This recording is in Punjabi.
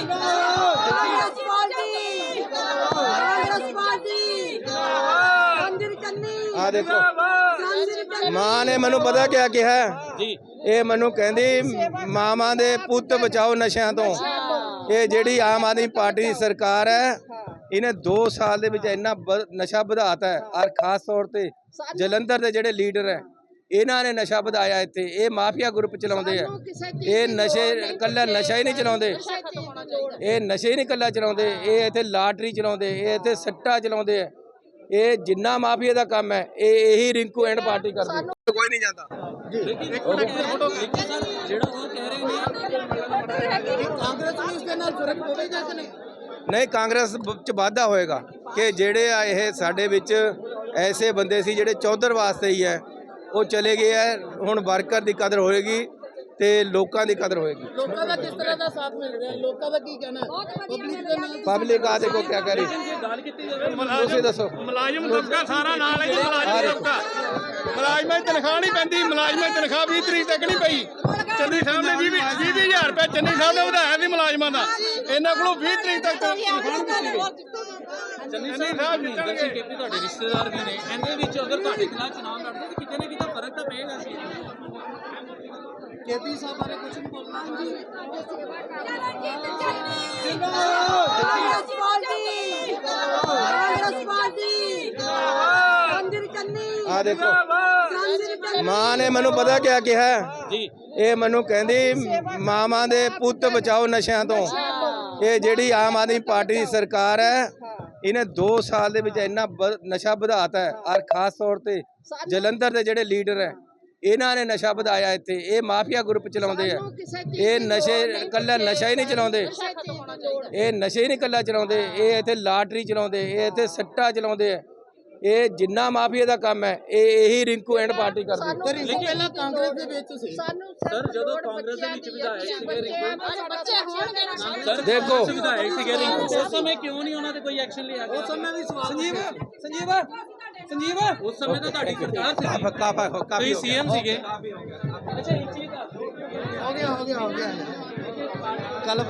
ਕਾਂਗਰਸ ਪਾਰਟੀ ਕਾਂਗਰਸ ਪਾਰਟੀ ਮੰਦਿਰ ਚੰਨੀ ਆ ਦੇਖੋ ਮੰਦਿਰ ਚੰਨੀ ਮਾਂ ਨੇ ਮੈਨੂੰ ਪਤਾ ਕਿਆ ਕਿਹਾ? ਜੀ। ਇਹ ਮੈਨੂੰ ਕਹਿੰਦੀ ਮਾਵਾਂ ਦੇ ਪੁੱਤ ਬਚਾਓ ਨਸ਼ਿਆਂ ਤੋਂ। ਇਹ ਜਿਹੜੀ ਆਮ ਆਦਮੀ ਪਾਰਟੀ ਦੀ ਸਰਕਾਰ ਹੈ ਇਹਨੇ 2 ਸਾਲ ਦੇ ਵਿੱਚ ਇੰਨਾ ਨਸ਼ਾ ਵਧਾਤਾ ਹੈ। ਔਰ ਖਾਸ ਤੌਰ ਤੇ ਜਲੰਧਰ ਦੇ ਜਿਹੜੇ ਲੀਡਰ ਹੈ ਇਹਨਾਂ ਨੇ ਨਸ਼ਾ ਵਧਾਇਆ ਇੱਥੇ ਇਹ ਮਾਫੀਆ ਗਰੁੱਪ ਚਲਾਉਂਦੇ ਆ। ਇਹ ਨਸ਼ੇ ਕੱਲਾ ਨਸ਼ਾ ਹੀ ਨਹੀਂ ਚਲਾਉਂਦੇ। ਇਹ ਨਸ਼ੇ ਹੀ ਨਹੀਂ ਕੱਲਾ ਚਲਾਉਂਦੇ ਇਹ ਇੱਥੇ ਲਾਟਰੀ ਚਲਾਉਂਦੇ ਇਹ ਇੱਥੇ ਸੱਟਾ ਚਲਾਉਂਦੇ ਆ। ਇਹ ਜਿੰਨਾ ਮਾਫੀਆ ਦਾ ਕੰਮ ਹੈ ਇਹ ਇਹੀ ਰਿੰਕੂ ਐਂਡ ਪਾਰਟੀ ਕਰਦੀ ਕੋਈ ਨਹੀਂ ਜਾਂਦਾ। ਜਿਹੜਾ ਉਹ ਕਹਿ ਰਹੇ ਨੇ ਕਾਂਗਰਸ ਨੂੰ ਇਸ ਦੇ ਨਾਲ ਫ਼ਰਕ ਪਵੇਗਾ ਕਿ ਨਹੀਂ? ਨਹੀਂ ਕਾਂਗਰਸ ਚ ਵਾਧਾ ਹੋਏਗਾ ਕਿ ਜਿਹੜੇ ਆ ਇਹ ਸਾਡੇ ਵਿੱਚ ਐਸੇ ਬੰਦੇ ਸੀ ਜਿਹੜੇ ਚੌਧਰ ਵਾਸਤੇ ਹੀ ਹੈ। ਉਹ ਚਲੇ ਗਏ ਹੈ। ਹੁਣ ਵਰਕਰ ਦੀ ਕਦਰ ਹੋਏਗੀ ਤੇ ਲੋਕਾਂ ਦੀ ਕਦਰ ਹੋਏਗੀ। ਲੋਕਾਂ ਦਾ ਕਿਸ ਤਰ੍ਹਾਂ ਦਾ ਸਾਥ ਮਿਲ ਰਿਹਾ? ਲੋਕਾਂ ਦਾ ਕੀ ਕਹਿਣਾ? ਹੈ ਪਬਲਿਕ ਦੇ ਨਾਲ ਪਬਲਿਕ ਆ ਦੇਖੋ ਕੀ ਕਰ। ਰਹੀ ਜੇ ਗੱਲ ਕੀਤੀ ਜਾਵੇ ਤੁਸੀਂ ਦੱਸੋ। ਮੁਲਾਜ਼ਮ ਤਬਕਾ ਸਾਰਾ ਨਾਲ ਹੈ ਜੀ ਮੁਲਾਜ਼ਮ ਤਬਕਾ ਮੁਲਾਜ਼ਮਾਂ ਦੀ ਤਨਖਾਹ ਨਹੀਂ ਪੈਂਦੀ ਮੁਲਾਜ਼ਮਾਂ ਦੀ ਤਨਖਾਹ 20 ਤਰੀਕ ਤੱਕ ਨਹੀਂ ਪਈ। ਚੰਨੀ ਸਾਹਿਬ ਨੇ 20 20 ਹਜ਼ਾਰ ਰੁਪਏ ਚੰਨੀ ਸਾਹਿਬ ਨੇ ਵਧਾਇਆ ਸੀ ਮੁਲਾਜ਼ਮਾਂ ਦਾ। ਇਹਨਾਂ ਕੋਲੋਂ 20 ਤਰੀਕ ਤੱਕ ਤਨਖਾਹ ਨਹੀਂ ਦਿੱਤੀ ਚੰਨੀ ਸਾਹਿਬ ਵੀ ਦਰਸ਼ੀ ਕੇਪੀ ਤੁਹਾਡੇ ਰਿਸ਼ਤੇਦਾਰ ਵੀ ਨੇ। ਇਹਦੇ ਵਿੱਚ ਅਗਰ ਤੁਹਾਡੇ ਖਿਲਾਫ ਚੁਣਾਵ ਲੜਦੇ ਤਾਂ ਕਿਤੇ ਨਾ ਕਿਤੇ ਫ਼ਰਕ ਤਾਂ ਪਏਗਾ ਸੀ। ਕੇਪੀ ਸਾਹਿਬ ਬਾਰੇ ਕੁਝ ਨਹੀਂ ਬੋਲਣਾ। ਕਾਂਗਰਸ ਪਾਰਟੀ। ਕਾਂਗਰਸ ਪਾਰਟੀ ਮੰਦਿਰ ਚੰਨੀ। ਆ ਦੇਖੋ। ਮਾਂ ਨੇ ਮੈਨੂੰ ਪਤਾ ਕਿਆ ਕਿਹਾ? ਜੀ। ਇਹ ਮੈਨੂੰ ਕਹਿੰਦੀ ਮਾਵਾਂ ਦੇ ਪੁੱਤ ਬਚਾਓ ਨਸ਼ਿਆਂ ਤੋਂ। ਇਹ ਜਿਹੜੀ ਆਮ ਆਦਮੀ ਪਾਰਟੀ ਦੀ ਸਰਕਾਰ ਹੈ ਇਹਨੇ 2 ਸਾਲ ਦੇ ਵਿੱਚ ਇੰਨਾ ਨਸ਼ਾ ਵਧਾਤਾ ਹੈ। ਔਰ ਖਾਸ ਤੌਰ ਤੇ ਜਲੰਧਰ ਦੇ ਜਿਹੜੇ ਲੀਡਰ ਹੈ ਇਹਨਾਂ ਨੇ ਨਸ਼ਾ ਵਧਾਇਆ ਇੱਥੇ। ਇਹ ਮਾਫੀਆ ਗਰੁੱਪ ਚਲਾਉਂਦੇ ਆ। ਇਹ ਨਸ਼ੇ ਕੱਲਾ ਨਸ਼ਾ ਹੀ ਨਹੀਂ ਚਲਾਉਂਦੇ। ਇਹ ਨਸ਼ੇ ਹੀ ਨਹੀਂ ਕੱਲਾ ਚਲਾਉਂਦੇ। ਇਹ ਇੱਥੇ ਲਾਟਰੀ ਚਲਾਉਂਦੇ। ਇਹ ਇੱਥੇ ਸੱਟਾ ਚਲਾਉਂਦੇ ਆ। ਇਹ ਜਿੰਨਾ ਮਾਫੀਆ ਦਾ ਕੰਮ ਹੈ ਇਹ ਇਹੀ ਰਿੰਕੂ ਐਂਡ ਪਾਰਟੀ ਕਰਦੀ ਤੋਂ ਪਹਿਲਾਂ ਕਾਂਗਰਸ ਦੇ ਵਿੱਚ ਸੀ। ਸਰ ਜਦੋਂ ਕਾਂਗਰਸ ਦੇ ਵਿੱਚ ਵਿਧਾਇਕ ਸੀਗੇ ਰਿੰਕੂ। ਬੱਚੇ ਹੋਣਗੇ ਸਰ ਦੇਖੋ। ਵਿਧਾਇਕ ਸੀਗੇ ਰਿੰਕੂ। ਉਸ ਸਮੇਂ ਕਿਉਂ ਨਹੀਂ ਉਹਨਾਂ ਤੇ ਕੋਈ ਐਕਸ਼ਨ ਲਿਆ ਗਿਆ? ਉਸ ਸਮੇਂ ਵੀ ਸਵਾਲ ਸੰਜੀਵ ਸੰਜੀਵ ਸੰਜੀਵ। ਉਸ ਸਮੇਂ ਤਾਂ ਤੁਹਾਡੀ ਸਰਕਾਰ ਸੀ ਫੱਕਾ ਫੱਕਾ ਤੁਸੀਂ ਸੀਐਮ ਸੀਗੇ। ਹੋ ਗਿਆ। ਹੋ ਗਿਆ ਹੋ ਗਿਆ ਕੱਲ